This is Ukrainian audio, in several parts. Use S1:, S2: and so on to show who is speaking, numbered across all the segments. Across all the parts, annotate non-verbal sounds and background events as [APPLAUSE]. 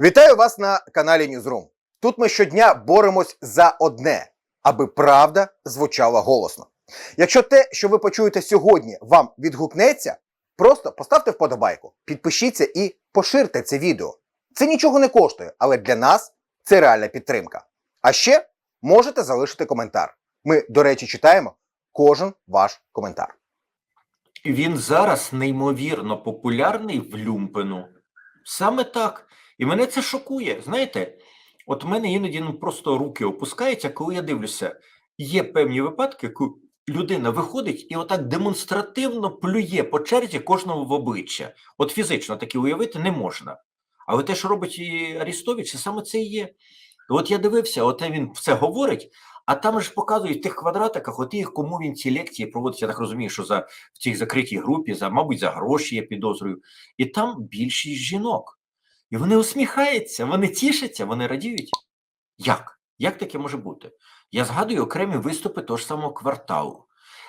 S1: Вітаю вас на каналі Newsroom. Тут ми щодня боремось за одне, аби правда звучала голосно. Якщо те, що ви почуєте сьогодні, вам відгукнеться, просто поставте вподобайку, підпишіться і поширте це відео. Це нічого не коштує, але для нас це реальна підтримка. А ще можете залишити коментар. Ми, до речі, читаємо кожен ваш коментар.
S2: Він зараз неймовірно популярний в Люмпену. Саме так. І мене це шокує. Знаєте, от в мене іноді ну, просто руки опускаються, коли я дивлюся, є певні випадки, коли людина виходить і отак демонстративно плює по черзі кожному в обличчя. От фізично таке уявити не можна. Але те, що робить і Арістович, це саме це і є. От я дивився, от він все говорить, а там ж показують в тих квадратиках, от їх, кому він ці лекції проводить, я так розумію, що за в цій закритій групі, за, мабуть, за гроші, я підозрюю. І там більшість жінок. І вони усміхаються, вони тішаться, вони радіють. Як? Як таке може бути? Я згадую окремі виступи того ж самого кварталу,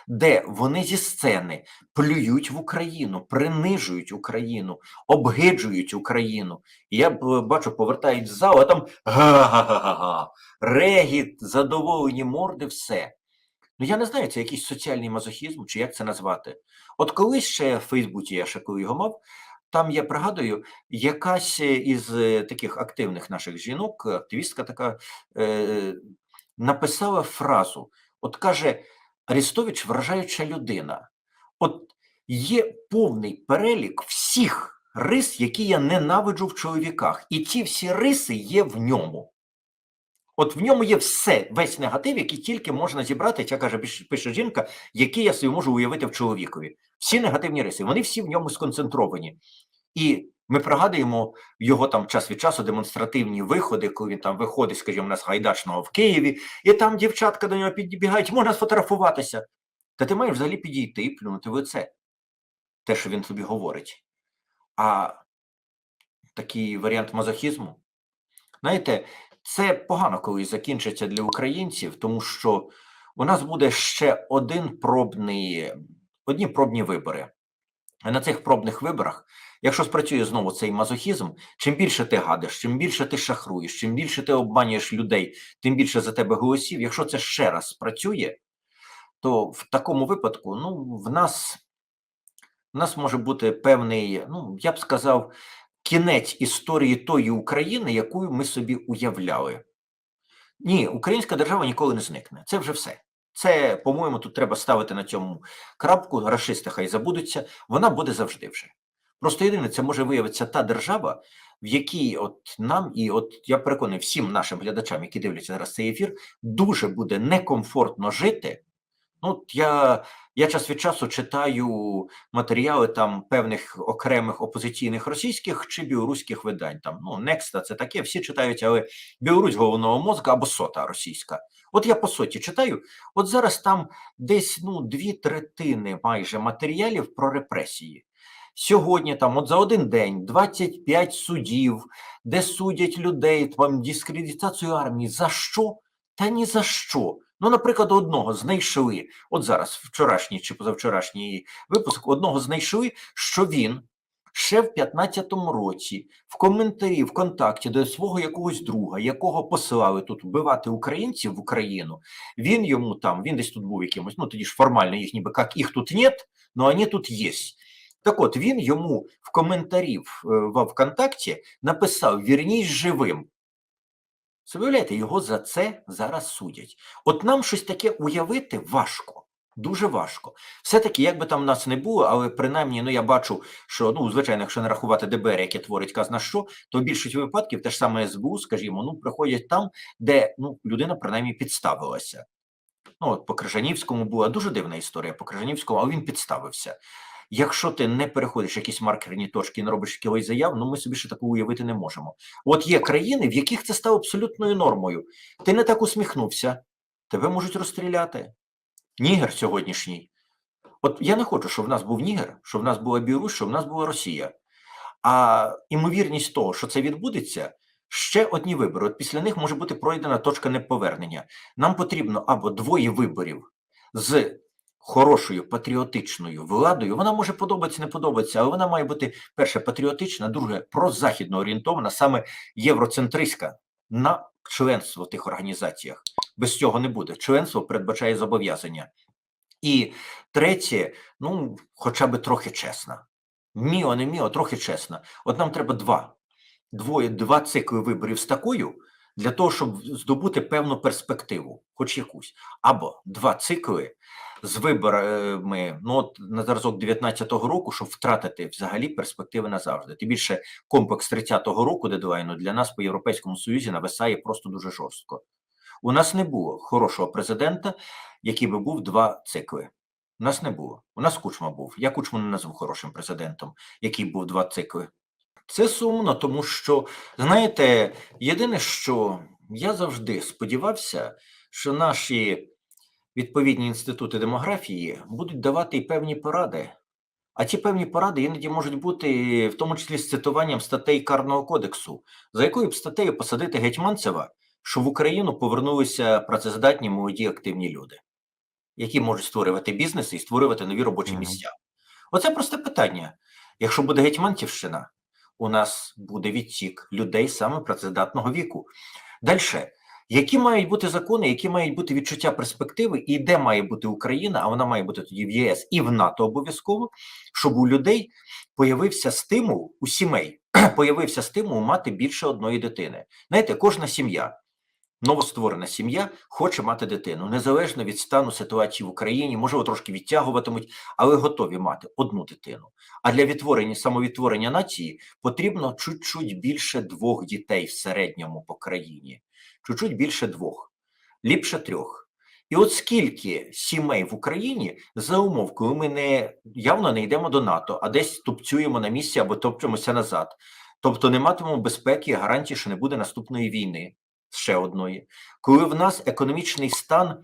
S2: де вони зі сцени плюють в Україну, принижують Україну, обгиджують Україну. І я бачу, повертають в зал, а там га-га-га-га, регіт, задоволені морди, все. Ну, я не знаю, це якийсь соціальний мазохізм, чи як це назвати. От колись ще в Фейсбуці, я ще коли його мав, там я пригадую, якась е, із е, таких активних наших жінок, активістка така, е, написала фразу: от каже, Арістович вражаюча людина. От є повний перелік всіх рис, які я ненавиджу в чоловіках, і ці всі риси є в ньому. От в ньому є все, весь негатив, який тільки можна зібрати, ця каже, пише- жінка, який я собі можу уявити в чоловікові. Всі негативні риси, вони всі в ньому сконцентровані. І ми пригадуємо його там час від часу демонстративні виходи, коли він там виходить, скажімо, на Гайдачного в Києві, і там дівчатка до нього підбігають, можна сфотографуватися. Та ти маєш взагалі підійти і плюнути в лице. Те, що він тобі говорить. А такий варіант мазохізму. Знаєте, це погано колись закінчиться для українців, тому що у нас буде ще один пробний, одні пробні вибори. На цих пробних виборах, якщо спрацює знову цей мазохізм, чим більше ти гадиш, чим більше ти шахруєш, чим більше ти обманюєш людей, тим більше за тебе голосів. Якщо це ще раз спрацює, то в такому випадку ну, в нас, в нас може бути певний, ну, я б сказав, кінець історії тої України, яку ми собі уявляли. Ні, українська держава ніколи не зникне. Це вже все. Це, по-моєму, тут треба ставити на цьому крапку, рашисти хай забудуться, вона буде завжди вже. Просто єдине, це може виявитися та держава, в якій от нам, і от я переконаний всім нашим глядачам, які дивляться зараз цей ефір, дуже буде некомфортно жити. Ну, я, я час від часу читаю матеріали там певних окремих опозиційних російських чи білоруських видань. Там ну Некста, це таке, всі читають, але Білорусь головного мозка або сота російська. От я по соті читаю. От зараз там десь ну дві третини майже матеріалів про репресії. Сьогодні там, от за один день, 25 судів, де судять людей, там дискредитацію армії. За що? Та ні за що. Ну, наприклад, одного знайшли, от зараз, вчорашній чи позавчорашній випуск, одного знайшли, що він ще в 15-му році в коментарі ВКонтакті до свого якогось друга, якого посилали тут вбивати українців в Україну, він йому там, він десь тут був якимось, ну тоді ж формально їх ніби як їх тут нет, но вони тут є. Так от він йому в коментарі в, е, ВКонтакті написав: вірнісь живим. Це виявляєте, його за це зараз судять. От нам щось таке уявити важко, дуже важко. Все-таки, як би там нас не було, але принаймні, ну я бачу, що ну, звичайно, якщо не рахувати ДБР, яке творить казна що, то в більшості випадків те ж саме СБУ, скажімо, ну приходять там, де ну, людина принаймні підставилася. Ну, от по Крижанівському була дуже дивна історія по Крижанівському, але він підставився. Якщо ти не переходиш якісь маркерні точки і не робиш якихось заяв, ну ми собі ще такого уявити не можемо. От є країни, в яких це стало абсолютною нормою. Ти не так усміхнувся, тебе можуть розстріляти. Нігер сьогоднішній. От я не хочу, щоб в нас був Нігер, щоб в нас була Білорусь, щоб в нас була Росія. А імовірність того, що це відбудеться, ще одні вибори. От після них може бути пройдена точка неповернення. Нам потрібно або двоє виборів з хорошою патріотичною владою, вона може подобатися, не подобається, але вона має бути перше патріотична, друге прозахідно орієнтована, саме євроцентристська на членство в тих організаціях. Без цього не буде. Членство передбачає зобов'язання. І третє, ну, хоча б трохи чесна. Міо, не міо, трохи чесна. От нам треба два. Двоє, два цикли виборів з такою для того, щоб здобути певну перспективу, хоч якусь. Або два цикли з виборами, ну от на зразок 19-го року, щоб втратити взагалі перспективи назавжди. Тим більше комплекс 30-го року дедлайну для нас по Європейському Союзі нависає просто дуже жорстко. У нас не було хорошого президента, який би був два цикли. У нас не було. У нас Кучма був. Я Кучму не назву хорошим президентом, який був два цикли. Це сумно, тому що, знаєте, єдине, що я завжди сподівався, що наші відповідні інститути демографії будуть давати і певні поради. А ті певні поради іноді можуть бути, в тому числі з цитуванням статей Карного кодексу, за якою б статтею посадити Гетьманцева, що в Україну повернулися працездатні молоді активні люди, які можуть створювати бізнеси і створювати нові робочі місця. Оце просте питання. Якщо буде Гетьманцівщина, у нас буде відтік людей саме працездатного віку. Далі, які мають бути закони, які мають бути відчуття перспективи, і де має бути Україна, а вона має бути тоді в ЄС і в НАТО обов'язково, щоб у людей появився стимул у сімей, [CLEARS THROAT] появився стимул мати більше одної дитини. Знаєте, кожна сім'я. Новостворена сім'я хоче мати дитину незалежно від стану ситуації в Україні, можливо, трошки відтягуватимуть, але готові мати одну дитину. А для відтворення самовідтворення нації потрібно чуть-чуть більше двох дітей в середньому по країні, чуть-чуть більше двох, ліпше трьох. І от скільки сімей в Україні за умов, коли ми не явно не йдемо до НАТО, а десь тупцюємо на місці або топчемося назад, тобто не матимемо безпеки і гарантії, що не буде наступної війни, ще одної, коли в нас економічний стан,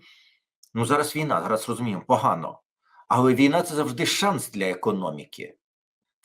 S2: ну зараз війна, зараз розуміємо, погано, але війна це завжди шанс для економіки.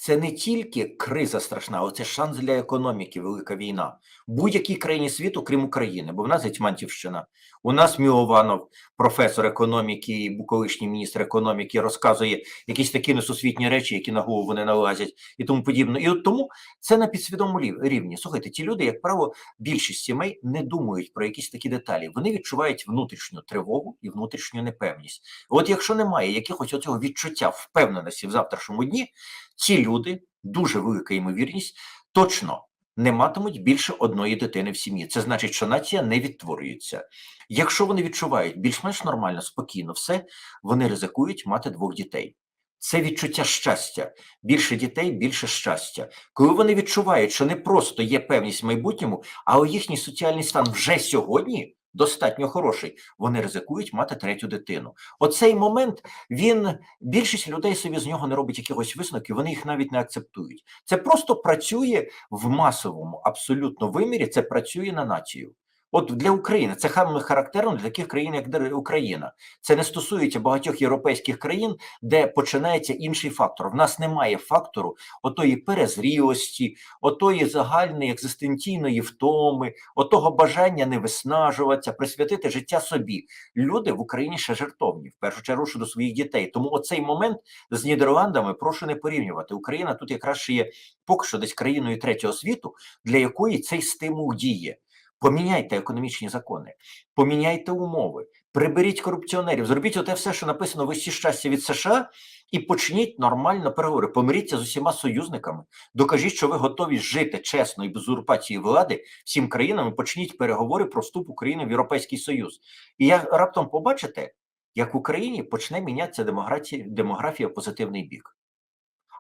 S2: Це не тільки криза страшна, але це шанс для економіки, велика війна. Будь-якій країні світу, крім України, бо в нас Гетьманцівщина. У нас Мілованов, професор економіки колишній міністр економіки, розказує якісь такі несусвітні речі, які на голову не налазять, і тому подібне. І от тому це на підсвідомому рівні. Слухайте, ті люди, як правило, більшість сімей не думають про якісь такі деталі. Вони відчувають внутрішню тривогу і внутрішню непевність. От якщо немає якихось оцього відчуття впевненості в завтрашньому дні, ці люди, дуже велика ймовірність, точно не матимуть більше одної дитини в сім'ї. Це значить, що нація не відтворюється. Якщо вони відчувають більш-менш нормально, спокійно все, вони ризикують мати двох дітей. Це відчуття щастя. Більше дітей, більше щастя. Коли вони відчувають, що не просто є певність в майбутньому, але їхній соціальний стан вже сьогодні достатньо хороший, вони ризикують мати третю дитину. Оцей момент він більшість людей собі з нього не робить якихось висновків, вони їх навіть не акцептують. Це просто працює в масовому абсолютно вимірі. Це працює на націю. От для України це характерно для таких країн, як Україна. Це не стосується багатьох європейських країн, де починається інший фактор. В нас немає фактору отої перезрілості, отої загальної екзистенційної втоми, отого бажання не виснажуватися, присвятити життя собі. Люди в Україні ще жертовні, в першу чергу щодо своїх дітей. Тому оцей момент з Нідерландами прошу не порівнювати. Україна тут якраз ще є поки що десь країною третього світу, для якої цей стимул діє. Поміняйте економічні закони, поміняйте умови, приберіть корупціонерів, зробіть оте все, що написано в «Усі щастя від США, і почніть нормально переговори. Помиріться з усіма союзниками. Докажіть, що ви готові жити чесно і без узурпації влади всім країнам. і Почніть переговори про вступ України в Європейський Союз. І я раптом побачите, як в Україні почне мінятися демографія, демографія позитивний бік.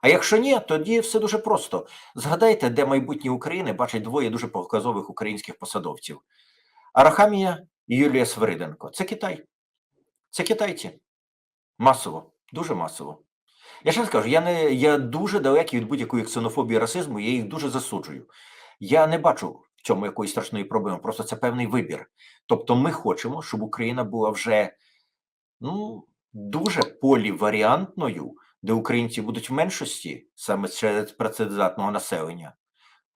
S2: А якщо ні, тоді все дуже просто. Згадайте, де майбутнє України бачать двоє дуже показових українських посадовців: Арахамія і Юлія Свириденко. Це Китай. Це китайці. Масово, дуже масово. Я ще раз кажу, я не я дуже далекий від будь-якої ксенофобії расизму, я їх дуже засуджую. Я не бачу в цьому якоїсь страшної проблеми, просто це певний вибір. Тобто, ми хочемо, щоб Україна була вже ну, дуже поліваріантною, де українці будуть в меншості саме серед працездатного населення.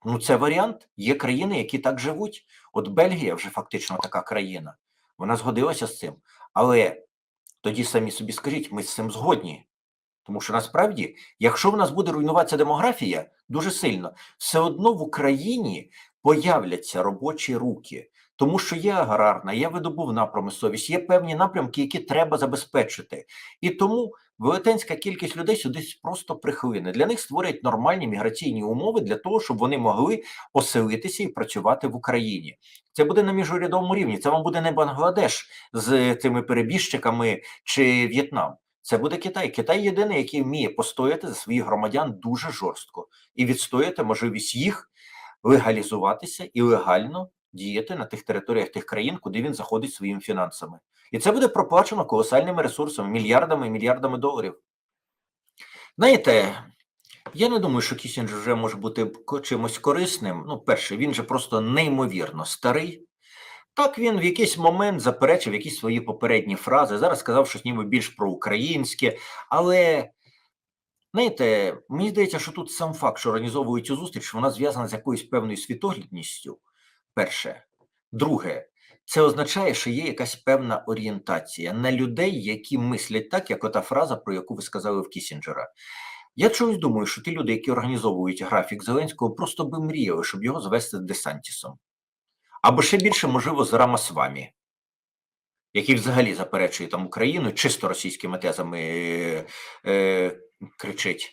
S2: Ну, це варіант. Є країни, які так живуть. От Бельгія вже фактично така країна. Вона згодилася з цим. Але тоді самі собі скажіть, ми з цим згодні. Тому що насправді, якщо в нас буде руйнуватися демографія дуже сильно, все одно в Україні появляться робочі руки, тому що є аграрна, є видобувна промисловість, є певні напрямки, які треба забезпечити. І тому велетенська кількість людей сюди просто прихлине. Для них створять нормальні міграційні умови для того, щоб вони могли оселитися і працювати в Україні. Це буде на міжурядовому рівні. Це вам буде не Бангладеш з цими перебіжчиками чи В'єтнам. Це буде Китай. Китай єдиний, який вміє постояти за своїх громадян дуже жорстко і відстояти можливість їх легалізуватися і легально діяти на тих територіях тих країн, куди він заходить своїми фінансами. І це буде проплачено колосальними ресурсами, мільярдами і мільярдами доларів. Знаєте, я не думаю, що Кісінджер вже може бути чимось корисним. Ну, перше, він же просто неймовірно старий. Так, він в якийсь момент заперечив якісь свої попередні фрази. Зараз сказав щось ніби більш проукраїнське. Але знаєте, мені здається, що тут сам факт, що організовують цю зустріч, вона зв'язана з якоюсь певною світоглядністю. Перше. Друге, це означає, що є якась певна орієнтація на людей, які мислять так, як ота фраза, про яку ви сказали в Кісінджера. Я чогось думаю, що ті люди, які організовують графік Зеленського, просто би мріяли, щоб його звести з Десантісом. Або ще більше, можливо, з Рамасвамі, який взагалі заперечує там Україну, чисто російськими тезами е, е, кричить.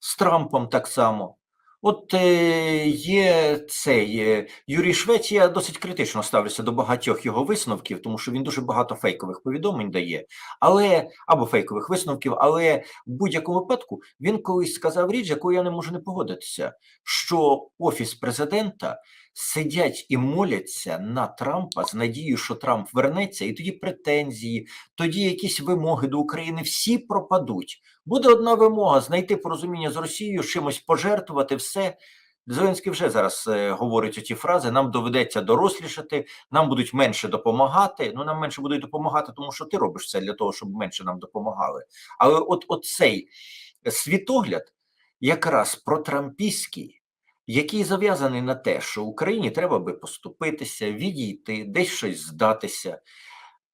S2: З Трампом так само. От е, є цей е, Юрій Швець, я досить критично ставлюся до багатьох його висновків, тому що він дуже багато фейкових повідомлень дає, але або фейкових висновків, але в будь-якому випадку він колись сказав річ, якою я не можу не погодитися, що офіс президента сидять і моляться на Трампа з надією, що Трамп вернеться, і тоді претензії, тоді якісь вимоги до України всі пропадуть. Буде одна вимога знайти порозуміння з Росією, чимось пожертвувати все. Зеленський вже зараз е, говорить оці фрази: нам доведеться дорослішати, нам будуть менше допомагати. Ну нам менше будуть допомагати, тому що ти робиш це для того, щоб менше нам допомагали. Але от, от цей світогляд, якраз протрампійський, який зав'язаний на те, що Україні треба би поступитися, відійти, десь щось здатися.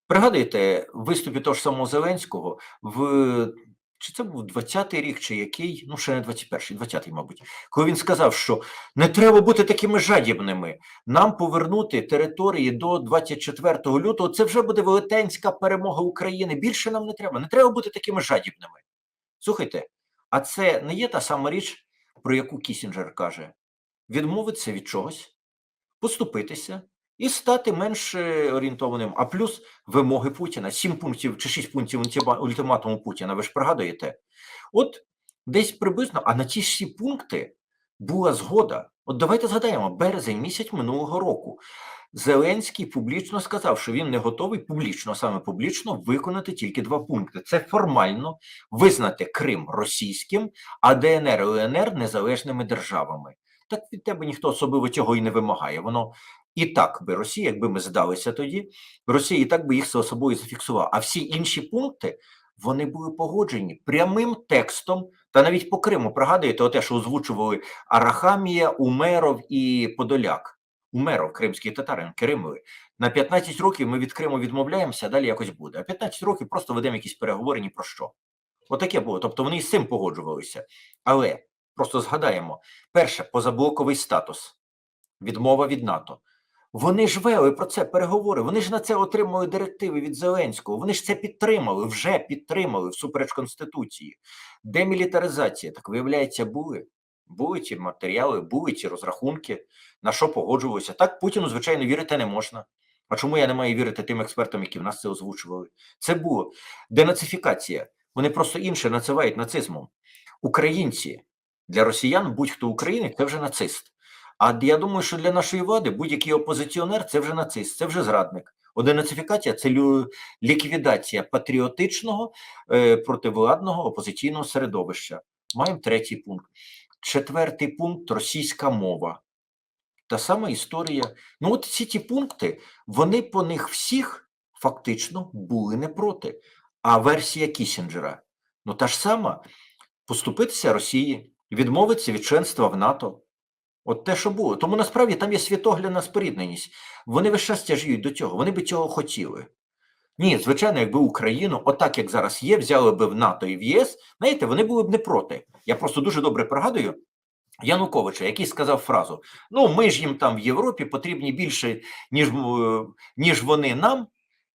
S2: Пригадуєте в виступі того ж самого Зеленського в чи це був 20-й рік, чи який, ну ще не 21-й, 20-й, мабуть, коли він сказав, що не треба бути такими жадібними. Нам повернути території до 24 лютого. Це вже буде велетенська перемога України. Більше нам не треба. Не треба бути такими жадібними. Слухайте, а це не є та сама річ, про яку Кісінджер каже: відмовитися від чогось, поступитися і стати менш е, орієнтованим. А плюс вимоги Путіна, сім пунктів чи шість пунктів ультиматуму Путіна. Ви ж пригадуєте? От десь приблизно, а на ті всі пункти була згода. От давайте згадаємо, березень місяць минулого року. Зеленський публічно сказав, що він не готовий публічно, саме публічно, виконати тільки два пункти: це формально визнати Крим російським, а ДНР і ЛНР незалежними державами. Так від тебе ніхто особливо цього і не вимагає. Воно і так би Росія, якби ми здалися тоді, Росія і так би їх за собою зафіксувала. А всі інші пункти вони були погоджені прямим текстом, та навіть по Криму. Пригадуєте, те, що озвучували Арахамія, Умеров і Подоляк. Умеров, кримський татарин, Керимовий. На 15 років ми від Криму відмовляємося, а далі якось буде. А 15 років просто ведемо якісь переговори про що. Отаке було. Тобто вони і з цим погоджувалися. Але просто згадаємо: перше, позаблоковий статус, відмова від НАТО. Вони ж вели про це переговори. Вони ж на це отримали директиви від Зеленського. Вони ж це підтримали, вже підтримали всупереч Конституції. Демілітаризація, так виявляється, були. Були ці матеріали, були ці розрахунки, на що погоджувалися. Так Путіну, звичайно, вірити не можна. А чому я не маю вірити тим експертам, які в нас це озвучували? Це було денацифікація. Вони просто інше називають нацизмом. Українці для росіян, будь-хто українець, це вже нацист. А я думаю, що для нашої влади будь-який опозиціонер це вже нацист, це вже зрадник. Оденацифікація це ліквідація патріотичного е, противладного опозиційного середовища. Маємо третій пункт. Четвертий пункт російська мова. Та сама історія. Ну, от ці ті пункти, вони по них всіх фактично були не проти. А версія Кісінджера ну та ж сама: поступитися Росії, відмовитися від членства в НАТО. От те, що було. Тому насправді там є світоглядна спорідненість. Вони весь час тяжіють до цього. Вони би цього хотіли. Ні, звичайно, якби Україну, отак як зараз є, взяли би в НАТО і в ЄС, знаєте, вони були б не проти. Я просто дуже добре пригадую Януковича, який сказав фразу: ну, ми ж їм там в Європі потрібні більше, ніж, ніж вони нам,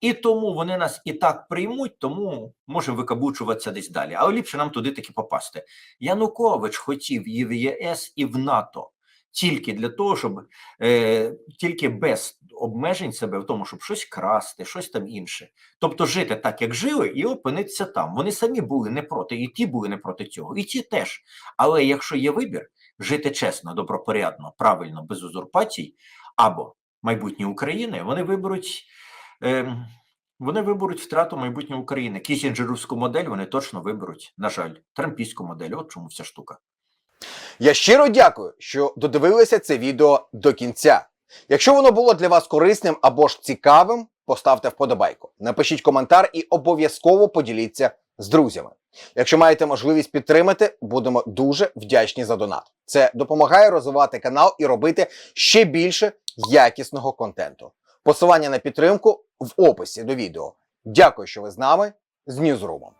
S2: і тому вони нас і так приймуть, тому можемо викаблучуватися десь далі. Але ліпше нам туди таки попасти. Янукович хотів і в ЄС, і в НАТО тільки для того, щоб е, тільки без обмежень себе в тому, щоб щось красти, щось там інше. Тобто жити так, як жили, і опинитися там. Вони самі були не проти, і ті були не проти цього, і ті теж. Але якщо є вибір, жити чесно, добропорядно, правильно, без узурпацій, або майбутнє України, вони виберуть. Е, вони виберуть втрату майбутнього України. Кісінджерівську модель вони точно виберуть. На жаль, трампійську модель. От чому вся штука.
S1: Я щиро дякую, що додивилися це відео до кінця. Якщо воно було для вас корисним або ж цікавим, поставте вподобайку, напишіть коментар і обов'язково поділіться з друзями. Якщо маєте можливість підтримати, будемо дуже вдячні за донат. Це допомагає розвивати канал і робити ще більше якісного контенту. Посилання на підтримку в описі до відео. Дякую, що ви з нами з Ньюзрумом.